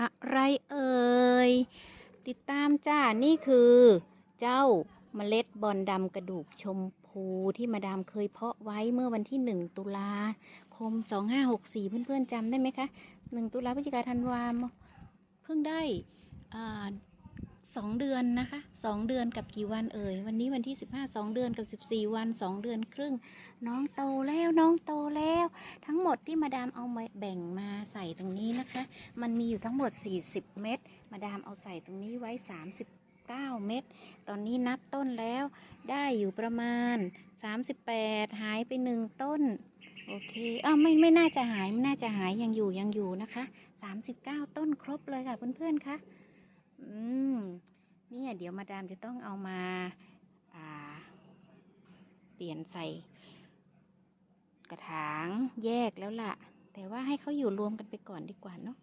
อะไรเอ่ย ติดตามจ้า นี่คือเจ้าเมล็ดบอลดำกระดูกชมพูที่มาดามเคยเพาะไว้เมื่อวันที่ 1 ตุลาคม 2564 เพื่อนๆจำได้ไหมคะ 1 ตุลาพฤศจิกาธันวาเพิ่งได้อ่า สองเดือนนะคะสองเดือนกับกี่วันเอ่ยวันนี้วันที่15 2เดือนกับ14วัน2เดือนครึ่ง น้องโตแล้วน้องโตแล้ว ทั้งหมดที่มาดามเอามาแบ่งมาใส่ตรงนี้นะคะ มันมีอยู่ทั้งหมด40เม็ดมาดามเอาใส่ตรงนี้ไว้39เม็ด ตอนนี้นับต้นแล้วได้อยู่ประมาณ 38 หายไปหนึ่งต้น โอเคอ้าวไม่ไม่น่าจะหายไม่น่าจะหายยังอยู่ยังอยู่นะคะ 39 ต้นครบเลยค่ะเพื่อนๆคะ เดี๋ยวมาดามจะต้องเอามาาเปลี่ยนใส่ กระถางแยกแล้วล่ะ แต่ว่าให้เขาอยู่รวมกันไปก่อนดีกว่าเนาะ